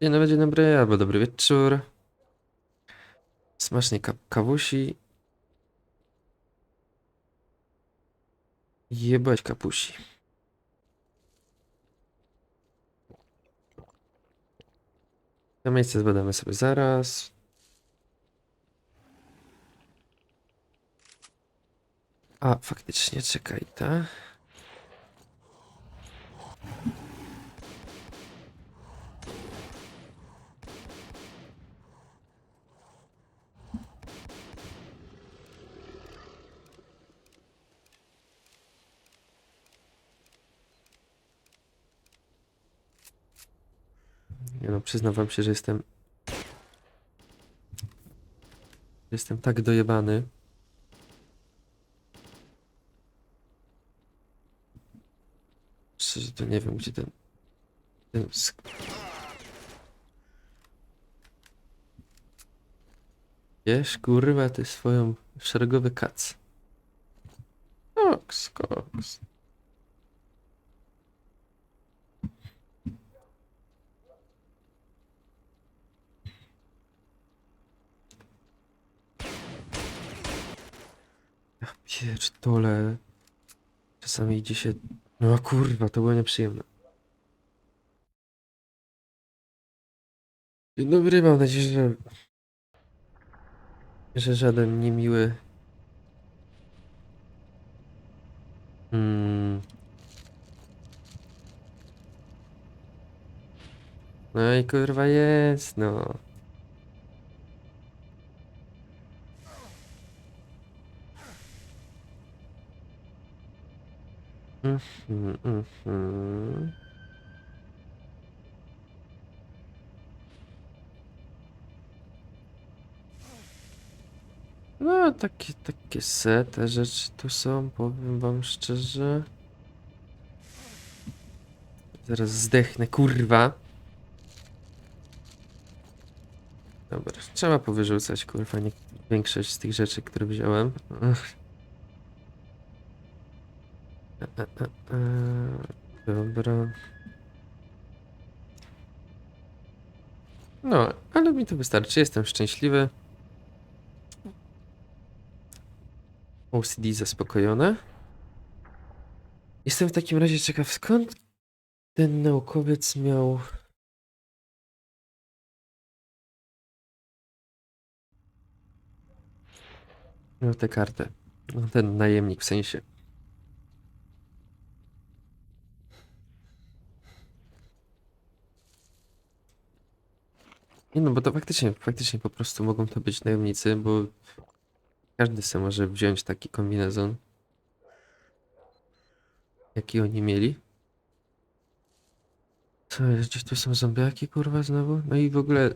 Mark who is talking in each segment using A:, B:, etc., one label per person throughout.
A: Dzień dobry, dzień dobry, albo dobry wieczór. Smacznej ka kawusi. Jebać kapusi. To miejsce zbadamy sobie zaraz. A, faktycznie, czekaj, ta. No, przyznam wam się, że jestem... Jestem tak dojebany. Szczerze to nie wiem, gdzie ten... ten Wiesz, kurwa, ty swoją szeregowy kac. Koks, koks. Ja pierdolę. Czasami idzie się... No kurwa, to było nieprzyjemne. Dzień dobry, mam nadzieję, że... że żaden niemiły... Hmm. No i kurwa jest, no. Mhm. No, takie, takie se, te rzeczy tu są, powiem wam szczerze. Zaraz zdechnę, kurwa. Dobra, trzeba powyrzucać, kurwa, nie, większość z tych rzeczy, które wziąłem. Dobra. No, ale mi to wystarczy, jestem szczęśliwy. OCD zaspokojone. Jestem w takim razie ciekaw, skąd ten naukowiec miał... Miał tę kartę. No, ten najemnik w sensie. Nie no, bo to faktycznie, faktycznie po prostu mogą to być najemnicy, bo każdy sobie może wziąć taki kombinezon, jaki oni mieli. Co? Gdzieś tu są zombiaki, kurwa, znowu? No i w ogóle...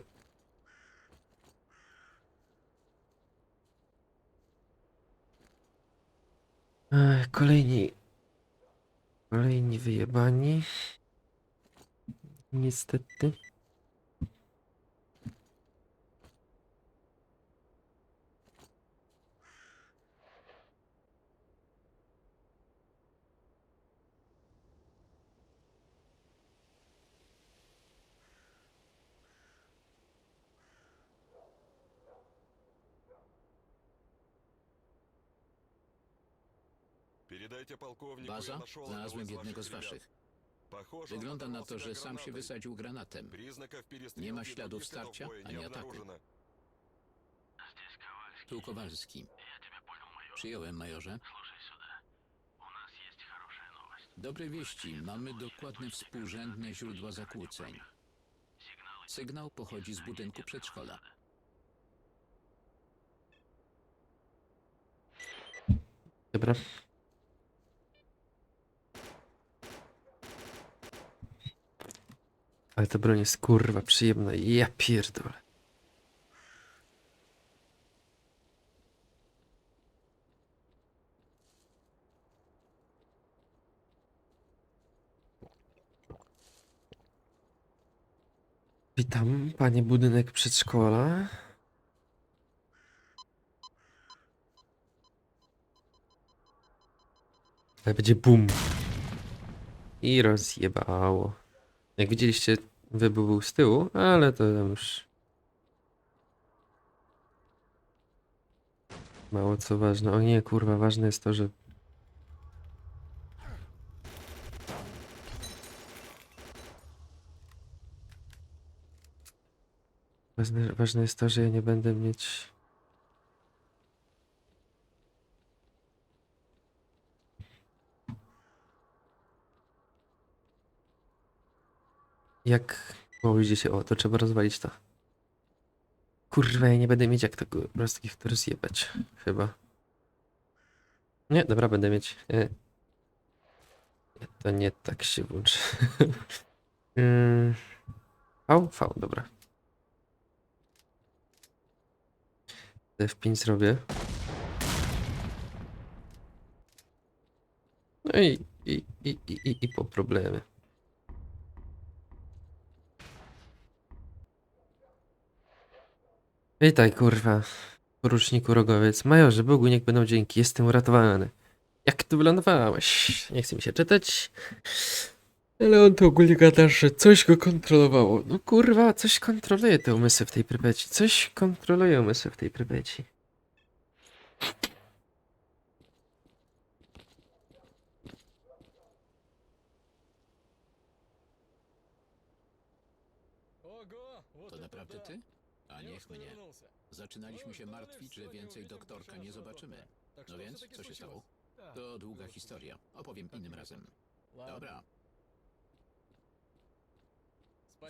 A: Ech, kolejni... Kolejni wyjebani. Niestety.
B: Передайте полковнику, я
C: Baza?
B: нашел
C: Znalazłem
B: одного из
C: jednego z
B: ваших ребят.
C: waszych.
B: Pохоже, он
C: Wygląda na to,
B: взорвал
C: że
B: себя
C: sam się
B: гранатой.
C: wysadził granatem.
B: Признаков
C: Nie
B: перестрелки
C: ma
B: и
C: śladów
B: других следов
C: starcia,
B: боя
C: ani
B: не
C: ataku.
B: обнаружено.
C: Tu Kowalski. Przyjąłem, majorze. Dobre wieści. Mamy dokładne współrzędne źródła zakłóceń. Sygnał pochodzi z budynku przedszkola.
A: Dobra. Ale ta broń jest kurwa przyjemna. Ja pierdolę. Witam, panie budynek przedszkola. Ale będzie bum. I rozjebało. Jak widzieliście, wybuch był z tyłu, ale to tam już mało co ważne. O nie, kurwa, ważne jest to, że Ważne, ważne jest to, że ja nie będę mieć Jak... O, widzicie, o, to trzeba rozwalić to. Kurwa, ja nie będę mieć jak tego ich to rozjebać. Chyba. Nie, dobra, będę mieć. E. To nie tak się włączy. Mm. V, V, dobra. F5 zrobię. No i, i, i, i, i, po problemy. Witaj, kurwa. Poruczniku Rogowiec. Majorze, Bogu niech będą dzięki. Jestem uratowany. Jak tu wylądowałeś? Nie chce mi się czytać. Ale on to ogólnie gada, że coś go kontrolowało. No kurwa, coś kontroluje te umysły w tej Prypeci. Coś kontroluje umysły w tej Prypeci.
C: To naprawdę ty? A niech mnie. Zaczynaliśmy się martwić, że więcej doktorka nie zobaczymy. No więc, co się stało? To długa historia. Opowiem innym razem. Dobra,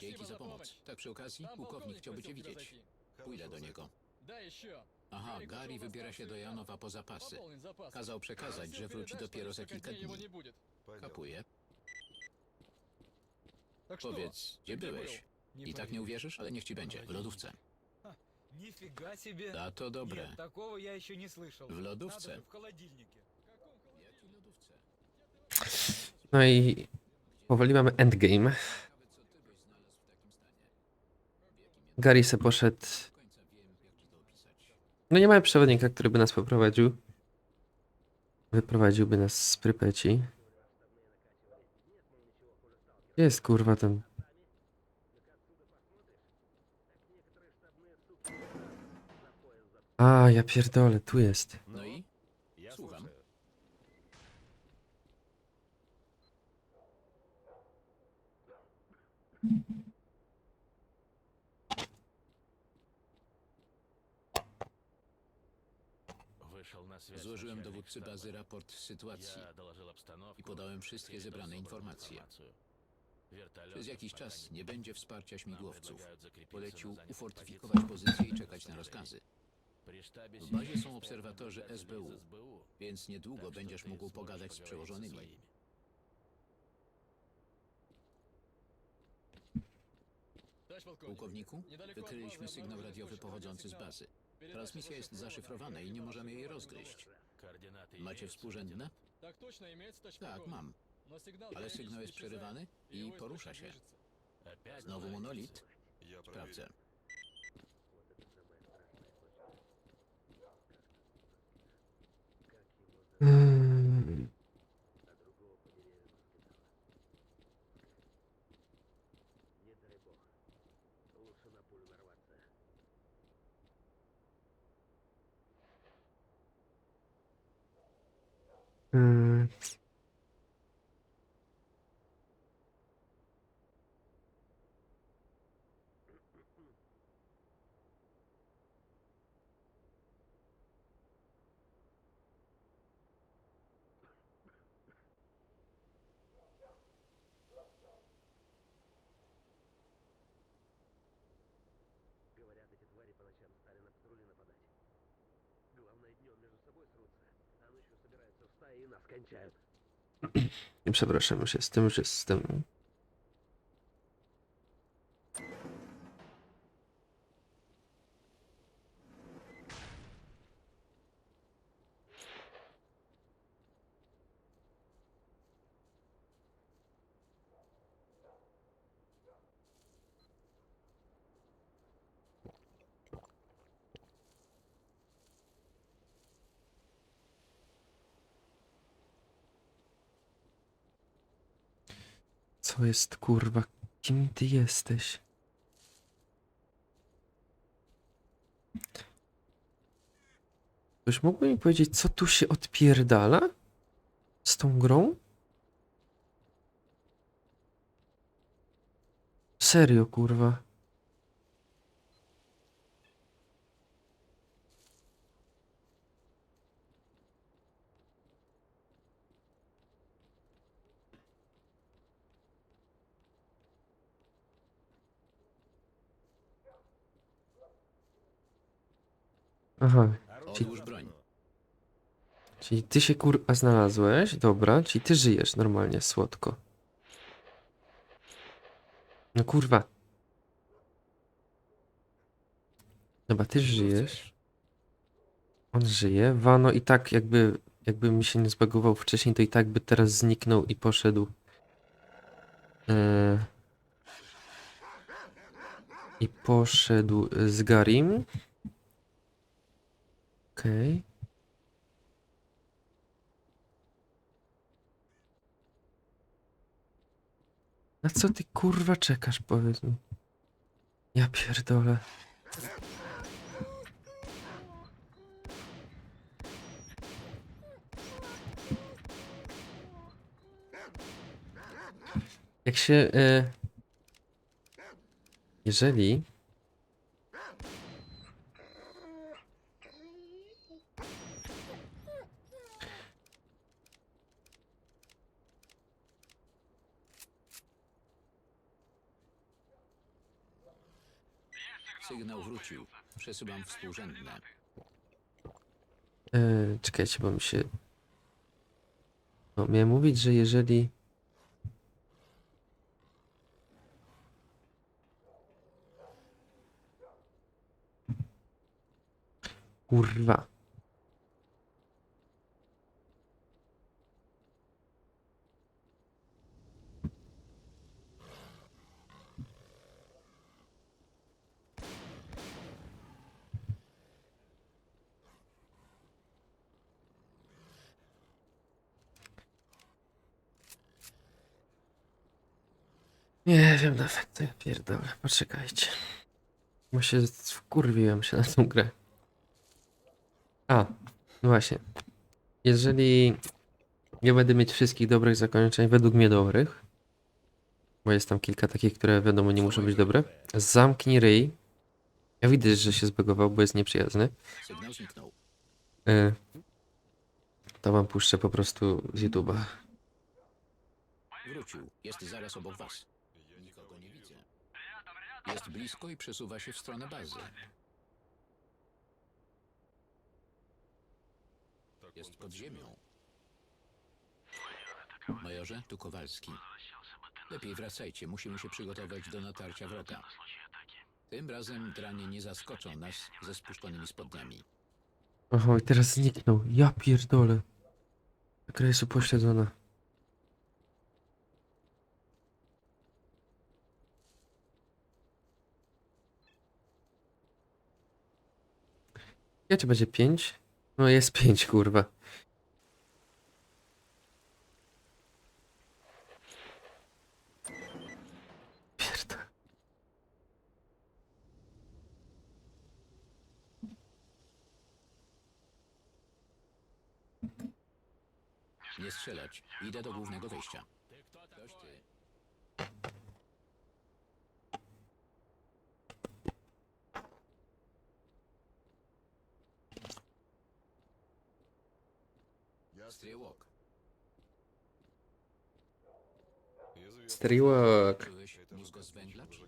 C: dzięki za pomoc. Tak przy okazji, pułkownik chciałby cię widzieć. Pójdę do niego. Aha, Gary wybiera się do Janowa po zapasy. Kazał przekazać, że wróci dopiero za kilka dni. Kapuję. Powiedz, gdzie byłeś? I tak nie uwierzysz, ale niech ci będzie. W lodówce.
D: Нифига себе!
C: A to dobre.
D: Нет, такого я еще не слышал.
C: В лодовце?
D: Надо же, В холодильнике.
C: Jakiej lodówce?
A: No i powoli mamy endgame.
C: Co ty byś znalazł w takim stanie?
A: Gary se poszedł.
C: Do końca wiem, jak ci to opisać.
A: No nie mamy przewodnika, który by nas poprowadził. Wyprowadziłby nas z Prypeci. Gdzie jest kurwa ten? A, ja pierdolę, tu jest.
C: No i?
B: Я
C: Słucham.
B: слушаю.
E: Вышел на связь
C: Złożyłem
E: начальник
C: dowódcy
E: штаба.
C: bazy raport sytuacji.
E: Я доложил обстановку
C: i podałem wszystkie
E: передал
C: zebrane
E: собранную
C: informacje.
E: информацию. Вертолетов
C: Przez jakiś
E: пока
C: czas
E: не
C: nie
E: будет.
C: będzie wsparcia
E: Нам
C: śmigłowców.
E: предлагают закрепиться
C: Polecił
E: на занятых
C: ufortyfikować
E: позициях
C: pozycje i czekać na
E: установлений.
C: rozkazy. W bazie są obserwatorzy SBU, więc niedługo będziesz mógł pogadać z przełożonymi. Pułkowniku, wykryliśmy sygnał radiowy pochodzący z bazy. Transmisja jest zaszyfrowana i nie możemy jej rozgryźć. Macie współrzędne? Tak,
D: tak
C: mam. Ale sygnał jest przerywany i porusza się. Znowu monolit? Sprawdzę.
A: Mm. Przepraszam, już jestem, już jestem. Co jest kurwa Kim ty jesteś? Ktoś mógłby mi powiedzieć, co tu się odpierdala? Z tą grą? Serio, kurwa. Aha,
C: Odłóż broń.
A: czyli ty się kurwa znalazłeś, dobra, czyli ty żyjesz normalnie, słodko. No kurwa. Dobra, ty żyjesz. On żyje. Wano i tak jakby, jakby mi się nie zbagował wcześniej, to i tak by teraz zniknął i poszedł. E, I poszedł z Garim. Okej. Na co ty kurwa czekasz, powiedz mi? Ja pierdolę. Jak się. E... Jeżeli.
C: Sygnał wrócił. Przesyłam współrzędne.
A: E, czekajcie, bo mi się. No, miałem mówić, że jeżeli. Kurwa. Nie wiem nawet, to ja pierdolę. Poczekajcie. Bo się wkurwiłem się na tą grę. A, no właśnie. Jeżeli nie będę mieć wszystkich dobrych zakończeń, według mnie dobrych, bo jest tam kilka takich, które wiadomo nie muszą być dobre, zamknij ryj. Ja widzę, że się zbagował, bo jest nieprzyjazny. Y, To wam puszczę po prostu z YouTube'a.
C: Wrócił. Jest zaraz obok was. Jest blisko i przesuwa się w stronę bazy. Jest pod ziemią. Majorze, tu Kowalski. Lepiej wracajcie, musimy się przygotować do natarcia wroga. Tym razem dranie nie zaskoczą nas ze spuszczonymi spodniami.
A: Oho, i teraz zniknął. Ja pierdolę. Gra jest upośledzona. Ja czy będzie 5? No jest 5, kurwa. Pierdolę.
C: Nie strzelać. Idę do głównego wejścia. Ktoś ty. Stryłok.
A: Stryłok.
C: Byłeś mózgozwęglacz?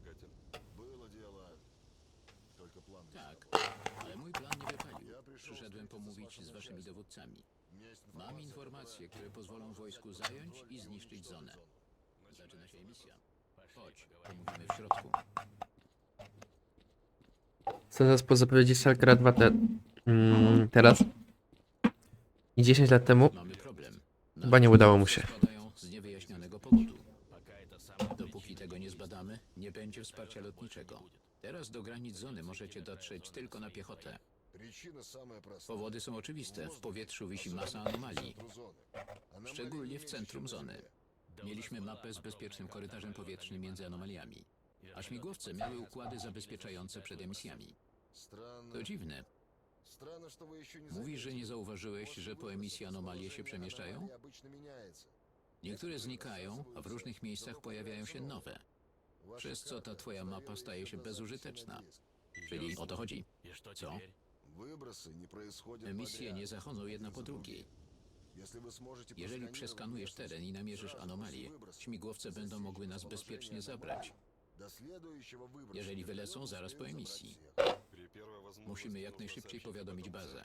B: Было дело. Только план.
C: Tak, ale mój plan nie wypalił. Przyszedłem pomówić z waszymi dowódcami. Mam informacje, które pozwolą wojsku zająć i zniszczyć zonę. Zaczyna się emisja. Chodź, pomówimy w środku.
A: Co teraz po zapowiedzi Stalkera 2 te... mm, teraz? 10 lat temu chyba nie udało mu się.
C: Dopóki tego nie zbadamy, nie będzie wsparcia lotniczego. Teraz do granic zony możecie dotrzeć tylko na piechotę. Powody są oczywiste. W powietrzu wisi masa anomalii. Szczególnie w centrum zony. Mieliśmy mapę z bezpiecznym korytarzem powietrznym między anomaliami. A śmigłowce miały układy zabezpieczające przed emisjami. To dziwne,
B: Странно, что вы еще не
C: Mówisz, że nie
B: заметили.
C: zauważyłeś,
B: После
C: że po
B: выброса
C: emisji anomalie się
B: расположение
C: przemieszczają?
B: аномалий обычно меняется.
C: Niektóre znikają, a w różnych miejscach pojawiają się nowe,
B: Ваша
C: przez co ta
B: карта
C: twoja mapa
B: стояла
C: staje
B: еще
C: się
B: на
C: bezużyteczna.
B: записи на диск.
C: Czyli o to chodzi.
E: И что
C: Co?
E: теперь?
B: Wybroсы nie происходят
C: Emisje
B: подряд,
C: nie zachodzą jedna
B: один
C: po
B: za
C: drugiej.
B: drugim. Jeśli wy sможете
C: Jeżeli
B: просканировать
C: przeskanujesz
B: местность
C: teren i namierzysz
B: сразу
C: anomalię,
B: после выброса,
C: śmigłowce będą mogły nas
B: засечь
C: bezpiecznie
B: расположение
C: zabrać.
B: аномалий, до следующего выброса
C: Jeżeli wylecą
B: вертолет
C: zaraz po
B: успеет
C: emisji.
B: забрать всех.
C: Musimy jak najszybciej powiadomić bazę.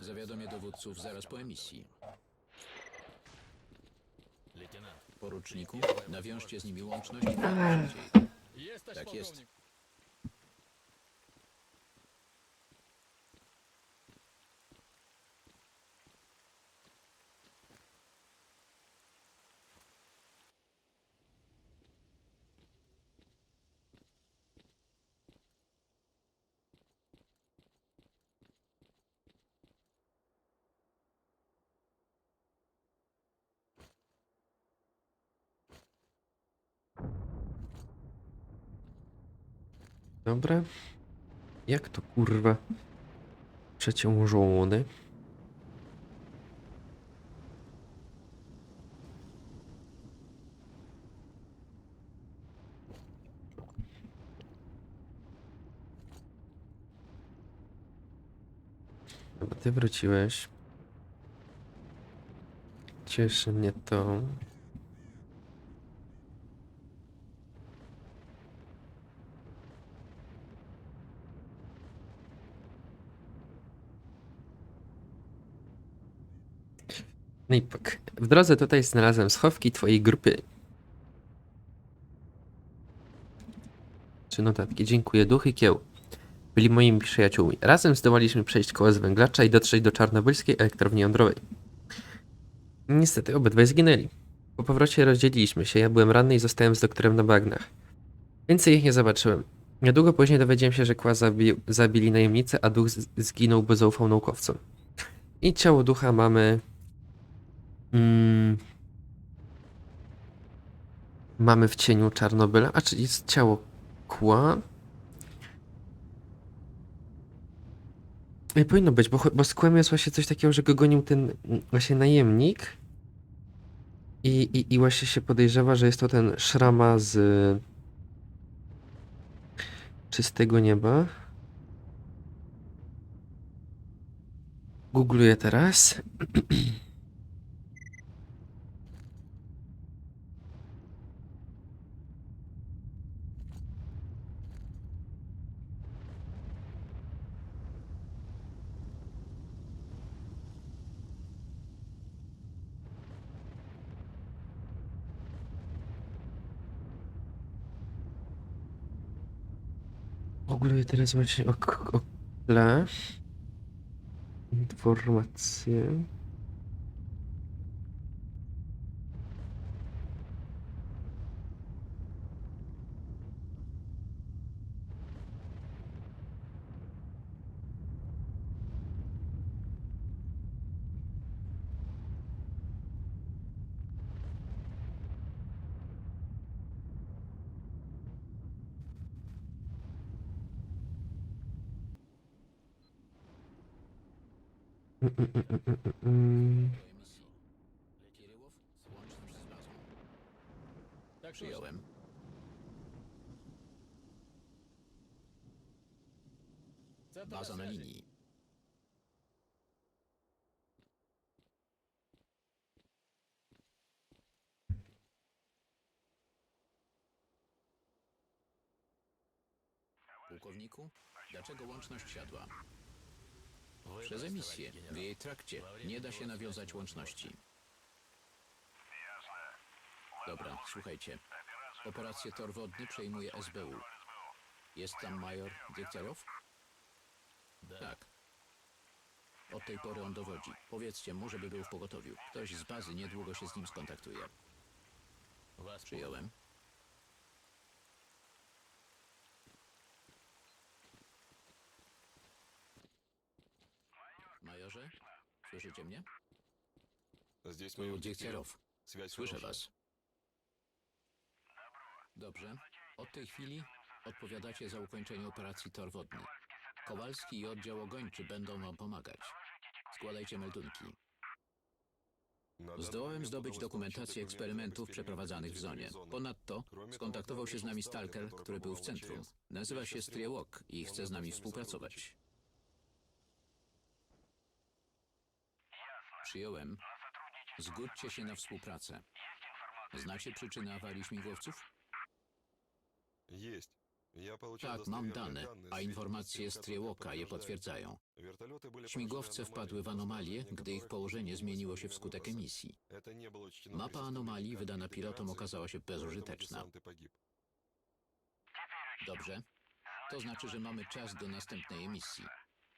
C: Zawiadomię dowódców zaraz po emisji. Poruczniku, nawiążcie z nimi łączność. i Tak
D: jest.
A: Dobra. Jak to kurwa? Przeciążony. Dobra, ty wróciłeś. Cieszy mnie to. No i. W drodze tutaj znalazłem schowki twojej grupy. Czy notatki? Dziękuję. Duchy kieł. Byli moimi przyjaciółmi. Razem zdołaliśmy przejść koło z węglacza i dotrzeć do czarnobylskiej elektrowni jądrowej. Niestety obydwaj zginęli. Po powrocie rozdzieliliśmy się. Ja byłem ranny i zostałem z doktorem na bagnach. Więcej ich nie zobaczyłem. Niedługo później dowiedziałem się, że Kła zabi zabili najemnicę, a duch zginął, bo zaufał naukowcom. I ciało ducha mamy Mm. Mamy w cieniu Czarnobyla, a czyli jest ciało kła. Nie powinno być, bo, bo z kłem jest właśnie coś takiego, że go gonił ten właśnie najemnik. I, i, I właśnie się podejrzewa, że jest to ten szrama z czystego nieba. Googluję teraz. Googluję teraz właśnie o, o tle. Informacje.
D: Tak
C: przyjąłem. Baza na linii. Pułkowniku, dlaczego łączność siadła? Przez emisję, w jej trakcie, nie da się nawiązać łączności. Dobra, słuchajcie. Operację Tor Wodny przejmuje SBU. Jest tam major
E: Dykterow?
C: Tak. Od tej pory on dowodzi. Powiedzcie mu, żeby był w pogotowiu. Ktoś z bazy niedługo się z nim skontaktuje. Przyjąłem. Słyszycie mnie?
F: Здесь
C: Tu
F: майор
C: Diekterow.
B: Связь
C: Słyszę
B: хорошая.
C: was. Dobrze. Od tej chwili odpowiadacie za ukończenie operacji Tor Wodny. Kowalski i oddział ogończy będą wam pomagać. Składajcie meldunki.
B: На данный
C: Zdołałem
B: момент
C: zdobyć
B: удалось
C: dokumentację
B: получить
C: eksperymentów
B: документы
C: przeprowadzanych w zonie.
B: зоны.
C: Ponadto skontaktował się z nami Stalker, który był w centrum. Nazywa się Striewok i chce z nami współpracować. Przyjąłem. Zgódźcie się na współpracę. Znacie przyczynę awarii śmigłowców?
B: Есть. Я получил
C: Tak, mam
B: достоверные
C: dane,
B: данные,
C: a
B: сведения
C: informacje
B: с
C: z
B: которых
C: Triewoka je
B: подтверждают.
C: potwierdzają.
B: Wертолеты были
C: Śmigłowce
B: поражены
C: wpadły w anomalie,
B: anomalii,
C: gdy ich położenie zmieniło się wskutek emisji.
B: Это не было учтено
C: Mapa
B: при
C: anomalii
B: составлении
C: wydana
B: карты
C: pilotom
B: операции,
C: okazała się
B: поэтому
C: bezużyteczna.
B: десант и погиб.
C: Dobrze. To znaczy, że mamy czas do następnej emisji.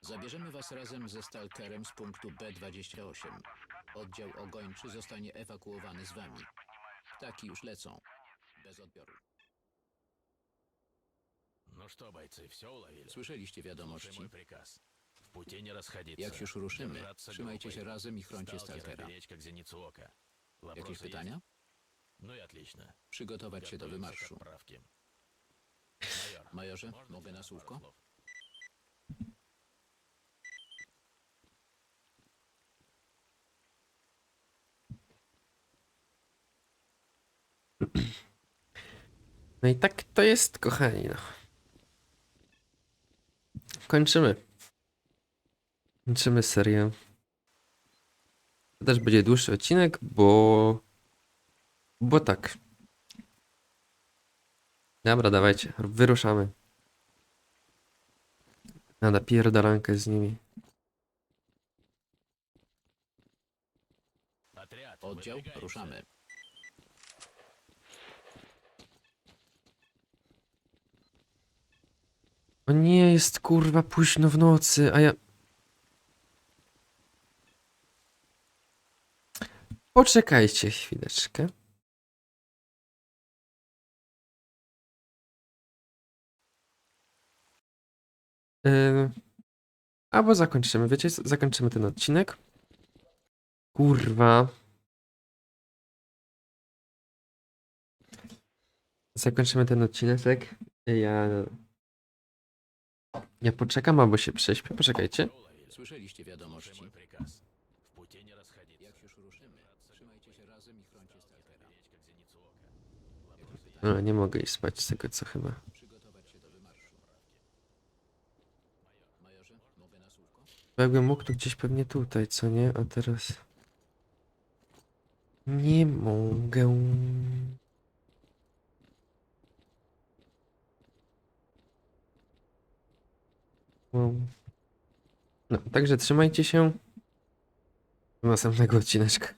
C: Zabierzemy was razem ze Stalkerem z punktu B28. Oddział ogończy zostanie ewakuowany z wami. Ptaki już lecą. Bez odbioru.
E: Ну что, бойцы, все уловили?
C: Słyszeliście
E: Слушай
C: wiadomości.
E: мой приказ. В пути не расходиться.
C: Jak już ruszymy,
E: Держаться
C: trzymajcie się
E: группой.
C: razem i chroncie
E: Сталкера
C: Stalkera.
E: беречь как зеницу ока. Вопросы
C: Jakieś
E: есть?
C: pytania?
E: Ну и отлично.
C: Przygotować się do
E: Готовимся к
C: wymarszu.
E: отправке. Майор,
C: Majorze,
E: можно
C: mogę na
E: пару
C: słówko?
E: слов?
A: No i tak to jest, kochani. No. Kończymy. Kończymy serię. To też będzie dłuższy odcinek, bo... Bo tak. Dobra, dawajcie, wyruszamy. Nada pierdalankę z nimi.
C: Oddział, ruszamy.
A: O nie, jest kurwa późno w nocy, a ja. Poczekajcie chwileczkę. Yy, albo zakończymy, wiecie, zakończymy ten odcinek. Kurwa. Zakończymy ten odcinek. Ja. Ja poczekam, albo się prześpię. Poczekajcie.
C: Słyszeliście wiadomości.
A: No, nie mogę iść spać z tego co chyba. Jakbym mógł, to gdzieś pewnie tutaj, co nie? A teraz... Nie mogę... No, także trzymajcie się. Do następnego odcineczka.